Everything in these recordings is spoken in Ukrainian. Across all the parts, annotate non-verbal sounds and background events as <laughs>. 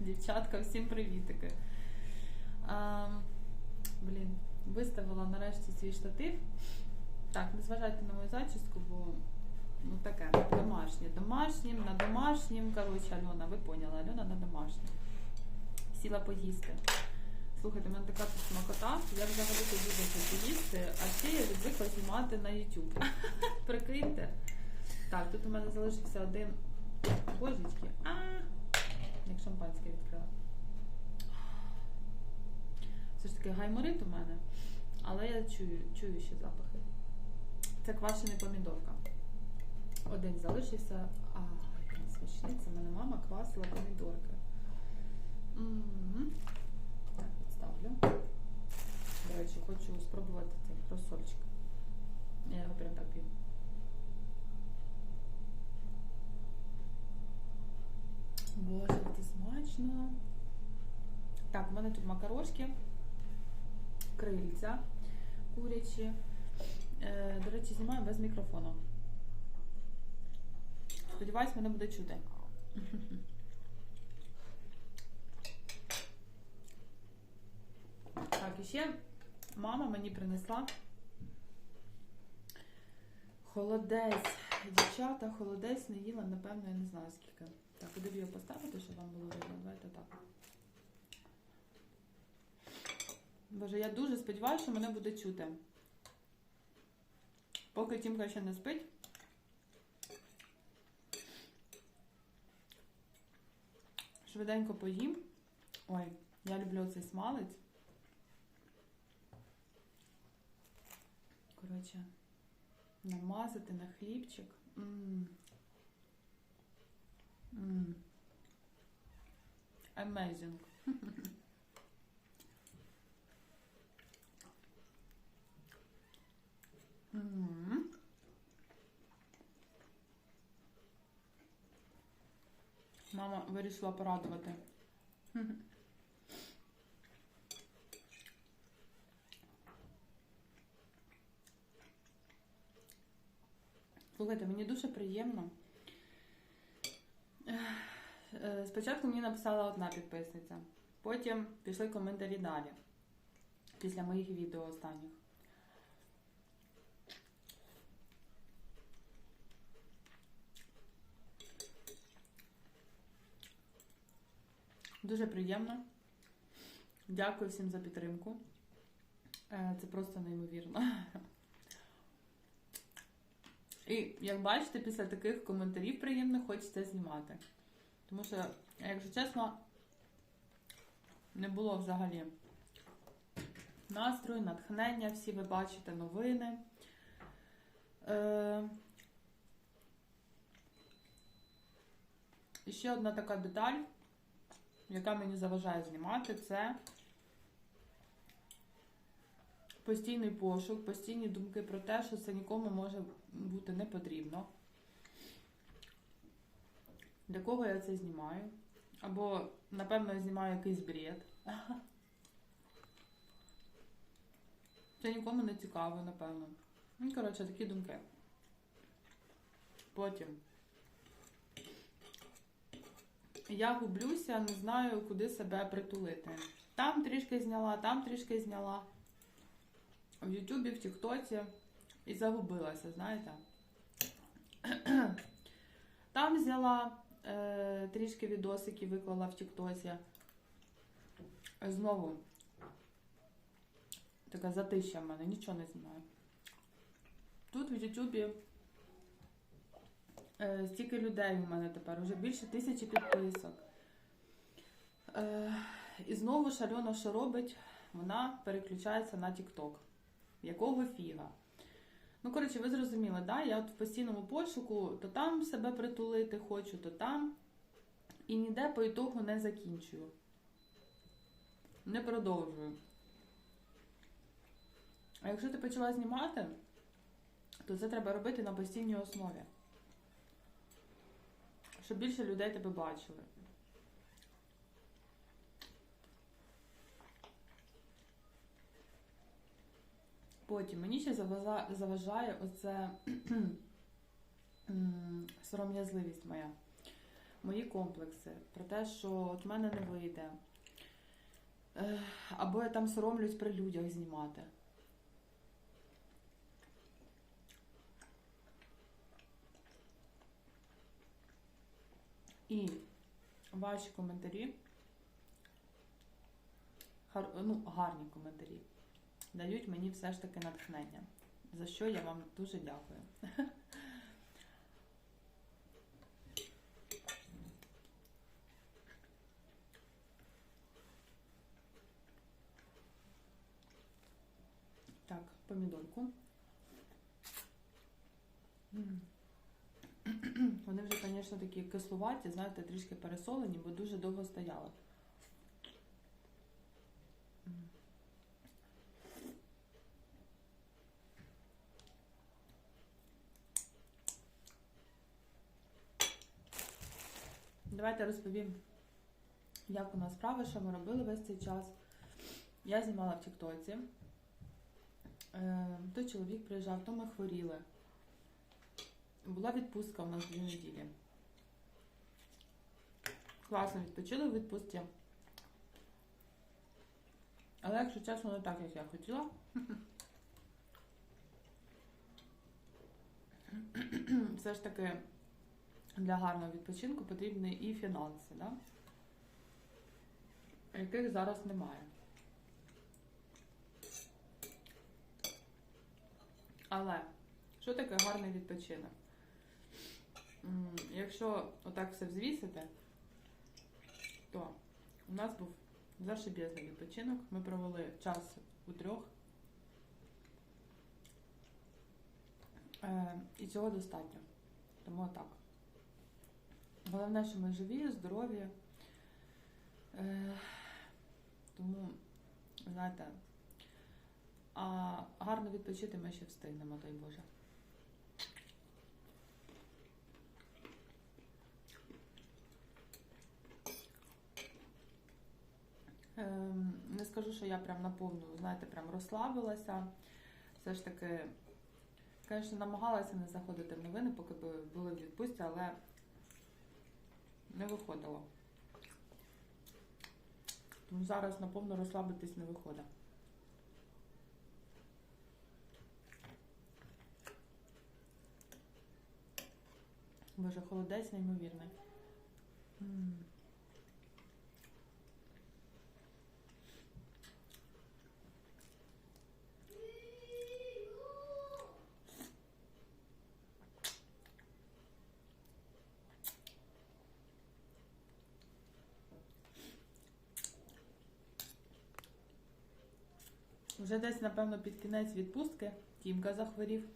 Дівчатка, всім привітики. А, блін, виставила нарешті свій штатив. Так, не зважайте на мою зачіску, бо ну таке, домашнє. Домашнім, на домашнім. Коротше, Альона, ви поняли, Альона на домашнім. Сіла поїсти. Слухайте, в мене така смакота. Я взагалі дуже хочу їсти, а ще я звикла знімати на YouTube. <laughs> Прикиньте. Так, тут у мене залишився один божечки. А, як шампанське відкрила. Все ж таки гайморит у мене, але я чую, чую ще запахи. Це квашена помідорка. Один залишився. А, яка смачниця. Мене мама квасила помідорки. Так, відставлю. До речі, хочу спробувати цей розсольчик. Я його прям так п'ю. Боже, як це смачно. Так, у мене тут макарошки, крильця курячі. Е, до речі, знімаю без мікрофону. Сподіваюсь, мене буде чути. <laughs> Так, і ще мама мені принесла холодець. Дівчата, холодець не їла, напевно, я не знаю скільки. Так, куди б його поставити, щоб вам було видно? Давайте так. Боже, я дуже сподіваюся, що мене буде чути. Поки Тімка ще не спить. Швиденько поїм. Ой, я люблю цей смалець. Коротше, намазати на хлібчик. М. М. Amazing. <laughs> Мгм. Мама вирішила порадувати. Слухайте, мені дуже приємно. Е, Спочатку мені написала одна підписниця, потім пішли коментарі далі, після моїх відео останніх. Дуже приємно. Дякую всім за підтримку. Е, Це просто неймовірно. І як бачите, після таких коментарів приємно хочеться знімати. Тому що, якщо чесно, не було взагалі настрою, натхнення, всі ви бачите новини. Е... І ще одна така деталь, яка мені заважає знімати, це постійний пошук, постійні думки про те, що це нікому може бути не потрібно. Для кого я це знімаю? Або, напевно, я знімаю якийсь бред. Це нікому не цікаво, напевно. Ну, коротше, такі думки. Потім. Я гублюся, не знаю, куди себе притулити. Там трішки зняла, там трішки зняла. В Ютубі, в Тіктоці. І загубилася, знаєте. <clears throat> Там взяла е, трішки відосики, виклала в Тіктоці. Знову така затища в мене, нічого не знімаю. Тут в Ютубі стільки людей у мене тепер, вже більше тисячі підписок. Е, і знову шальона, що робить, вона переключається на Тікток. Якого фіга? Ну, коротше, ви зрозуміли, да? я от в постійному пошуку то там себе притулити хочу, то там. І ніде по ітогу не закінчую. Не продовжую. А якщо ти почала знімати, то це треба робити на постійній основі. Щоб більше людей тебе бачили. Потім мені ще заважає оце сором'язливість моя. мої комплекси, про те, що от мене не вийде. Або я там соромлюсь при людях знімати. І ваші коментарі, гар- ну, гарні коментарі, дають мені все ж таки натхнення, за що я вам дуже дякую. <laughs> Так, помідорку. М. Вони вже, звісно, такі кислуваті, знаєте, трішки пересолені, бо дуже довго стояли. Давайте розповім, як у нас справи, що ми робили весь цей час. Я знімала в Тіктоці. Е, то чоловік приїжджав, то ми хворіли. Була відпустка у нас дві неділі. Класно відпочили в відпустці. Але, якщо чесно, не так, як я хотіла. Все ж таки для гарного відпочинку потрібні і фінанси, да? яких зараз немає. Але що таке гарний відпочинок? Якщо отак все взвісити, то у нас був зашибезний відпочинок. Ми провели час у трьох. Е, і цього достатньо. Тому так. Головне, що ми живі, здорові. Е, тому, знаєте, а гарно відпочити ми ще встигнемо, дай Боже. Ем, Не скажу, що я прям наповну, знаєте, прям розслабилася. Все ж таки, звісно, намагалася не заходити в новини, поки були в відпустці, але не виходило. Тому зараз наповну розслабитись не виходить. Боже, холодець неймовірний. Вже десь, напевно, під кінець відпустки Тімка захворів.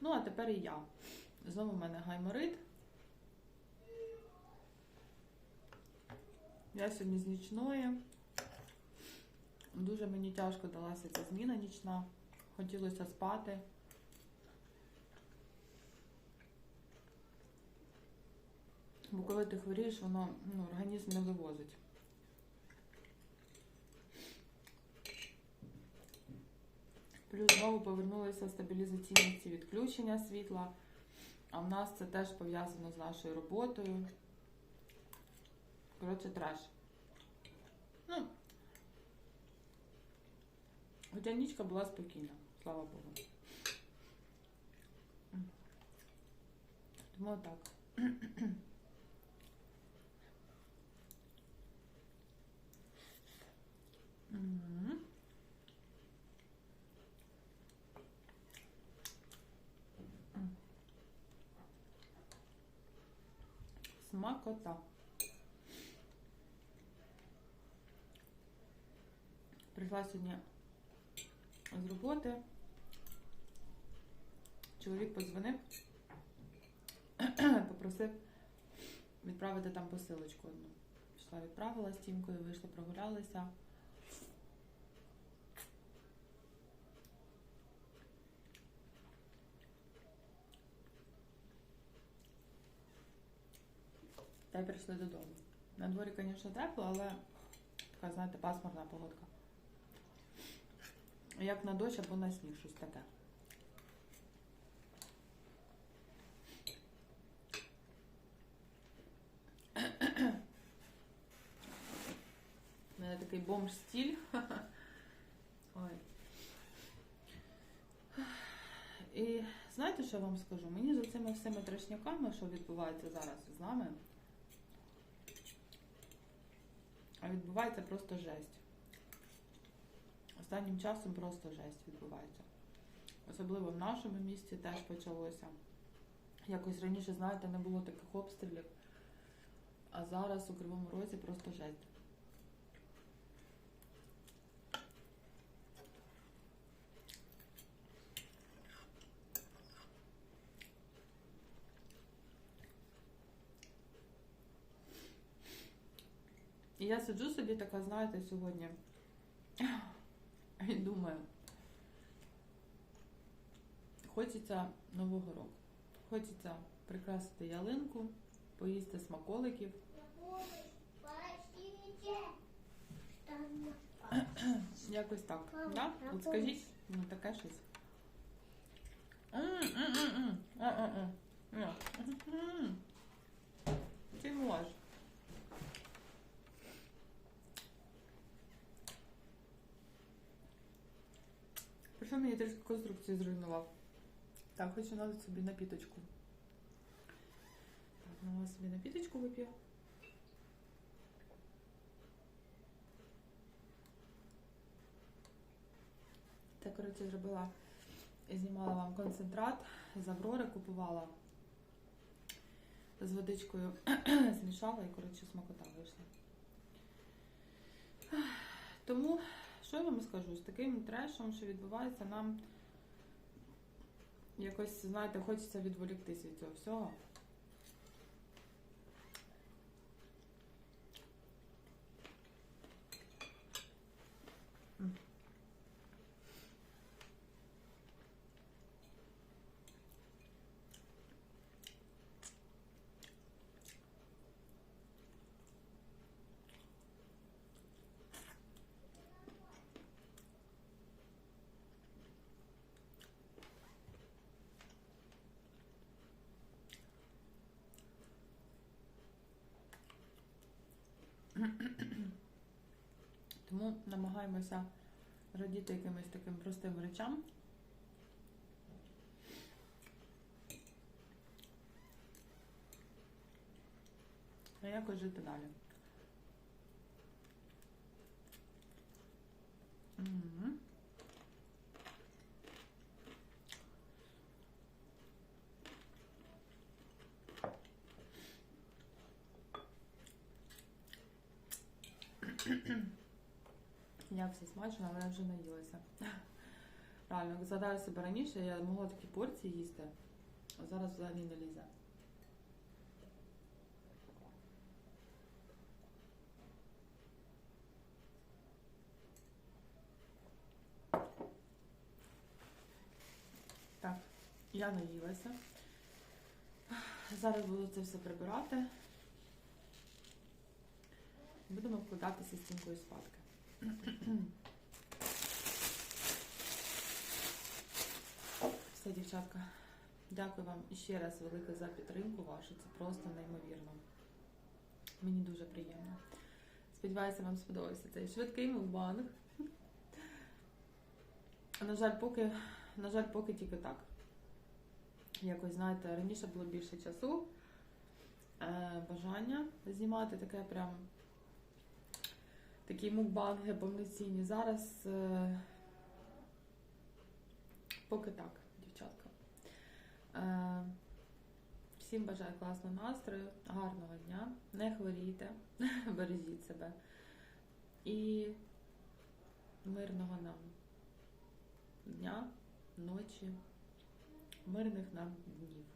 ну, а тепер і я. Знову в мене гайморит. Я сьогодні з нічної. Дуже мені тяжко далася ця зміна нічна. Хотілося спати. Бо коли ти хворієш, воно ну, організм не вивозить. Плюс знову повернулися стабілізаційні ці відключення світла. А в нас це теж пов'язано з нашою роботою. Коротше, треш. Ну, хоча нічка була спокійна, слава Богу. Тому так. Смакота. Прийшла сьогодні з роботи. Чоловік подзвонив, <clears throat> попросив відправити там посилочку одну. Пішла, відправила з тімкою, вийшли, прогулялися. та прийшли додому. На дворі, звісно, тепло, але така, знаєте, пасмурна погодка. Як на дощ або на сніг, щось таке. У мене такий бомж стіль. І знаєте, що я вам скажу? Мені за цими всіми трешняками, що відбувається зараз з нами. Відбувається просто жесть. Останнім часом просто жесть відбувається. Особливо в нашому місті теж почалося. Якось раніше, знаєте, не було таких обстрілів, а зараз у Кривому Розі просто жесть. Я сиджу собі така, знаєте, сьогодні і думаю, хочеться Нового року. Хочеться прикрасити ялинку, поїсти смаколиків. <clears throat> Якось так. Да? От скажіть, ну таке щось. Ти можеш. Причому мені трішки конструкцію зруйнував. Так, хочу налити собі напіточку. Так, налила собі напіточку вип'ю. Так, коротше, зробила, знімала вам концентрат з Аврори, купувала з водичкою, <clears throat> змішала і, коротше, смакота вийшла. Тому, що я вам скажу, з таким трешем, що відбувається, нам якось, знаєте, хочеться відволіктись від цього всього. Тому намагаємося радіти якимось таким простим речам. А якось жити далі. Мгм. <clears throat> Як все смачно, але я вже наїлася. <clears throat> Реально, згадаю себе раніше, я могла такі порції їсти, а зараз взагалі не лізе. Так, я наїлася. Зараз буду це все прибирати. Будемо вкладатися стінкою спадки. <clears throat> Все, дівчатка. Дякую вам ще раз велике за підтримку вашу. Це просто неймовірно. Мені дуже приємно. Сподіваюся, вам сподобався цей швидкий мукбанг. На жаль, поки, на жаль, поки тільки так. Якось, знаєте, раніше було більше часу, е, бажання знімати таке прям такі мукбанги повноцінні. Зараз е, поки так, дівчатка. Е, всім бажаю класного настрою, гарного дня, не хворійте, <laughs> бережіть себе і мирного нам дня, ночі, мирних нам днів.